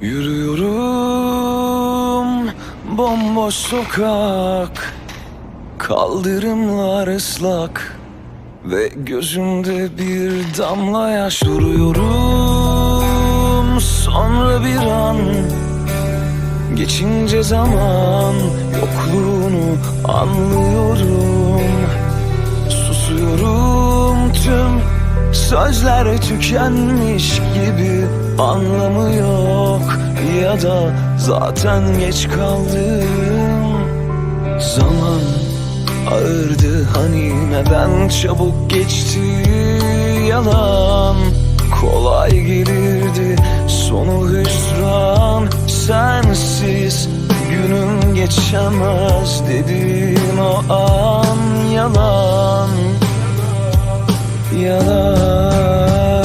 Yürüyorum bomboş sokak Kaldırımlar ıslak Ve gözümde bir damla yaş duruyorum. Sonra bir an Geçince zaman yokluğunu anlıyorum. Susuyorum tüm sözler tükenmiş gibi Anlamı yok ya da zaten geç kaldım. Zaman ağırdı hani neden çabuk geçti yalan. Kolay gelirdi sonu hüsran. Sensiz günüm geçemez dediğin o an yalan. Yalan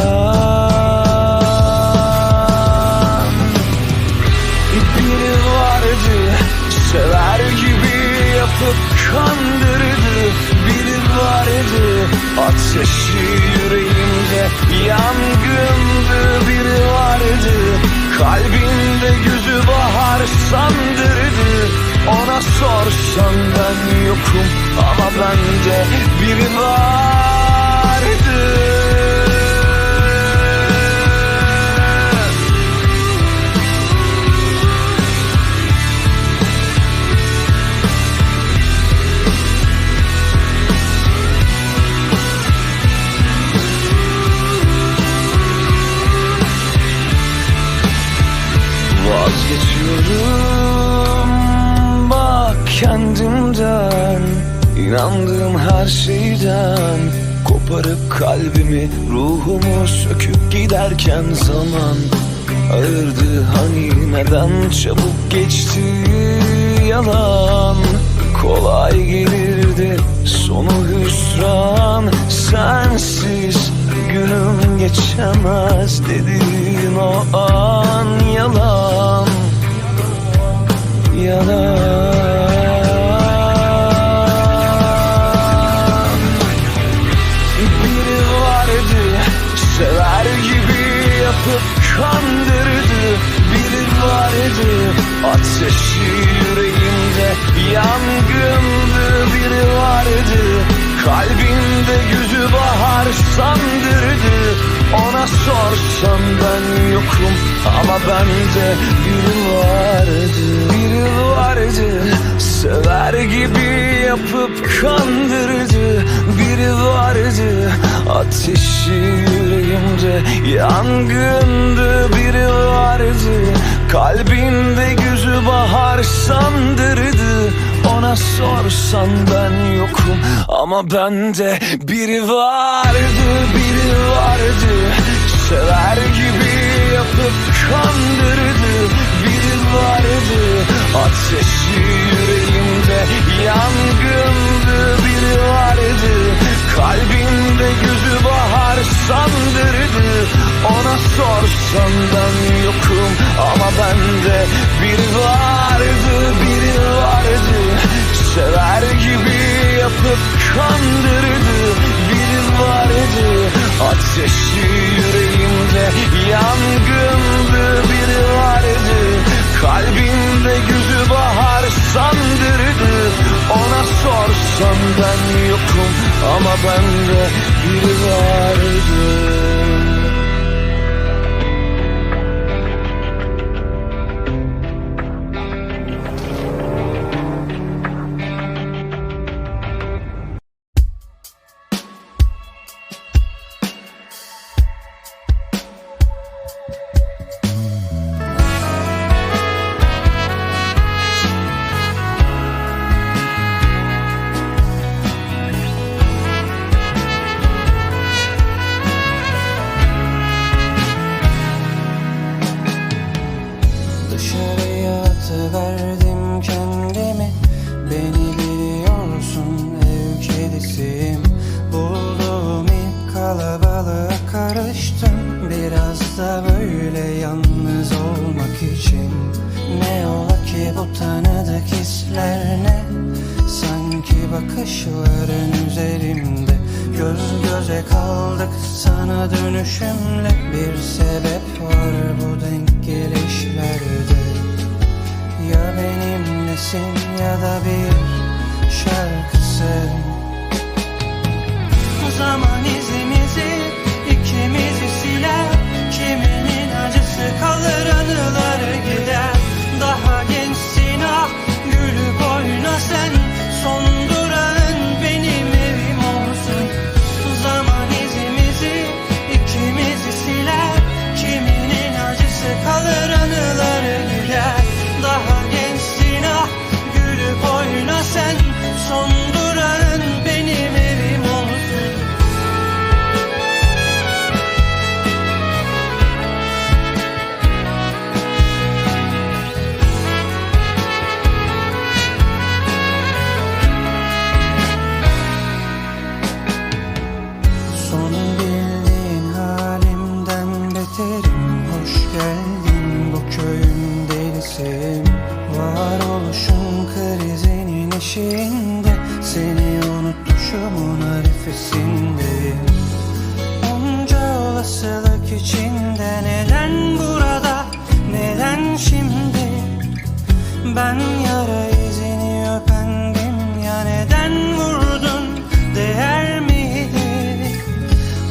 sorsan ben yokum ama bende biri vardı Koparıp kalbimi ruhumu söküp giderken zaman Ağırdı. Hani neden çabuk geçti yalan? Kolay gelirdi sonu hüsran. Sensiz günüm geçemez dediğin o an. Yalan Yalan vardı ateşi yüreğimde yangındı Biri vardı. Kalbinde yüzü bahar sandırdı. Ona sorsam ben yokum ama bende biri vardı. Biri vardı sever gibi yapıp kandırdı. Biri vardı ateşi yüreğimde yangındı. Biri vardı kalbinde yüzü bahar sandırdı. Ona sorsan ben yokum. Ama bende biri vardı Biri vardı. Sever gibi yapıp kandırdı. Biri vardı ateşi Ona sorsan ben yokum ama bende biri vardı Biri vardı. Sever gibi yapıp kandırdı Biri vardı. Ateşi yüreğimde yangındı Biri vardı. Kalbinde yüzü bahar sandırdı. Ona sorsan ben yokum ama bende biri vardı tanıdık hisler ne? Sanki bakışların üzerimde Göz göze kaldık. Sana dönüşümle Bir sebep var bu denk gelişlerde. Ya benimlesin ya da bir şarkısı O zaman izimizi ikimizi siler Kiminin içinde? Neden burada? Neden şimdi? Ben yara izini öpendim ya. Neden vurdun? Değer miydi?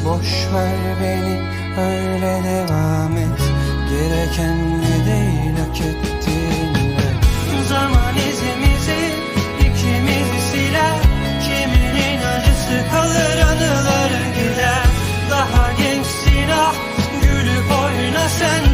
Boş ver beni öyle devam et. Gereken ne değil hak ettim sun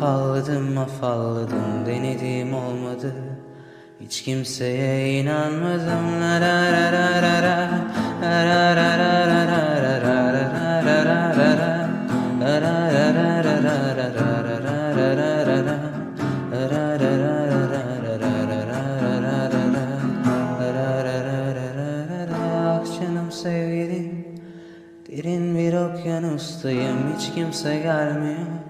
Afalladım afalladım denedim olmadı Hiç kimseye inanmadım la la la la la la La la la la la Ah Derin bir okyanustayım hiç kimse gelmiyor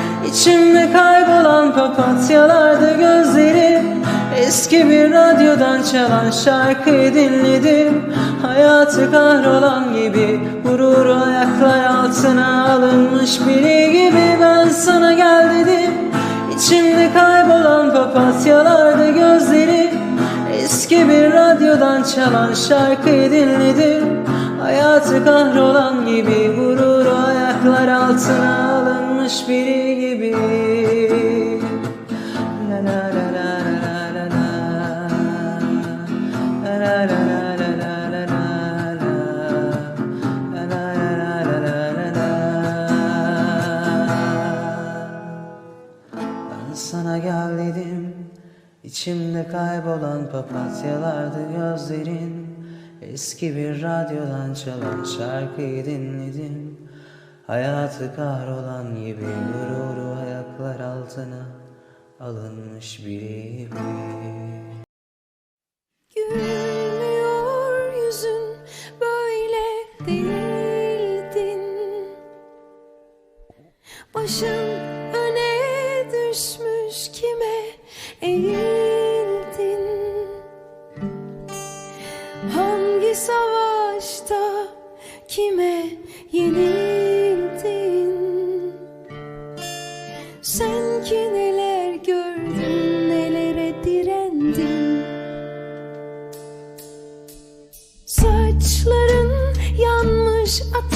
İçimde kaybolan papatyalarda gözlerim Eski bir radyodan çalan şarkıyı dinledim Hayatı kahrolan gibi Gururu ayaklar altına alınmış biri gibi Ben sana gel dedim. İçimde kaybolan papatyalarda gözlerim Eski bir radyodan çalan şarkıyı dinledim Hayatı kahrolan gibi Gururu ayaklar altına alınmış biri gibi Ben sana gel dedim İçimde kaybolan papatyalardı gözlerin Eski bir radyodan çalan şarkıyı dinledim Hayatı kahrolan gibi gururu ayaklar altına alınmış biri gibi Gülmüyor yüzün böyle değildin Başın öne düşmüş kime eğildin? Hangi savaşta kime yenildin?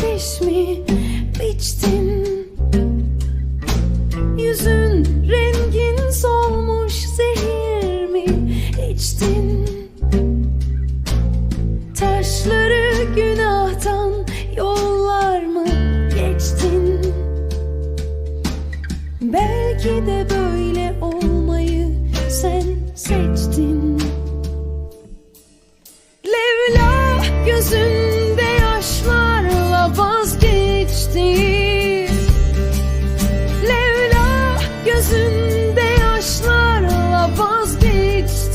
ateş mi biçtin? Yüzün rengin solmuş zehir mi içtin? Taşları günahtan yollar mı geçtin? Belki de böyle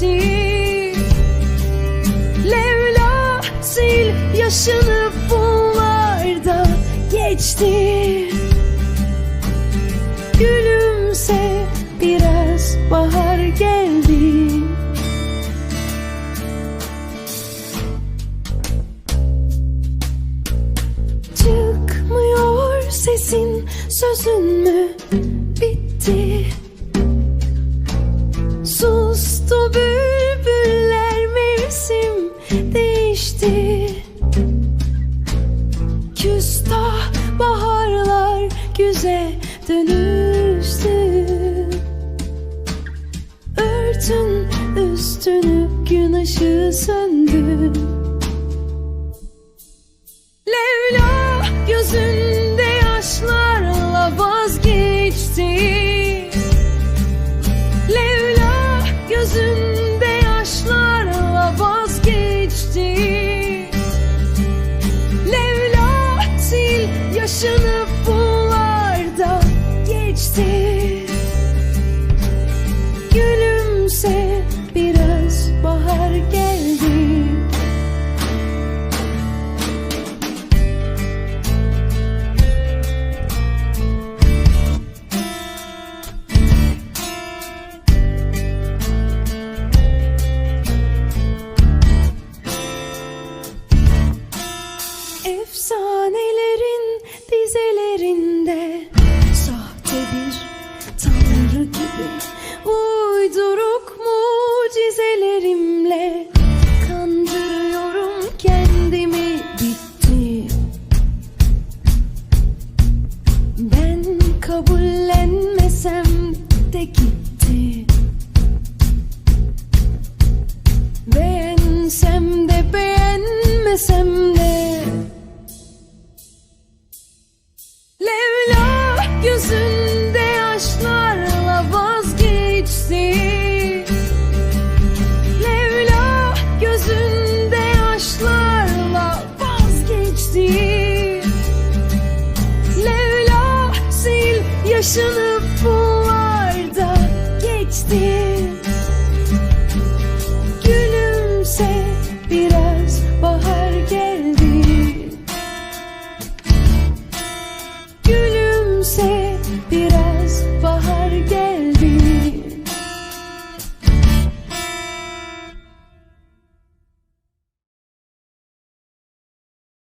vazgeçti Levla sil yaşını bunlarda geçti. Gülümse biraz bahar geldi. Çıkmıyor sesin sözün mü bitti bülbüller mevsim değişti. Küstah baharlar güze dönüştü. Örtün üstünü gün ışığı söndü kabullenmesem de gitti vazgeçti Leyla sil yaşını bu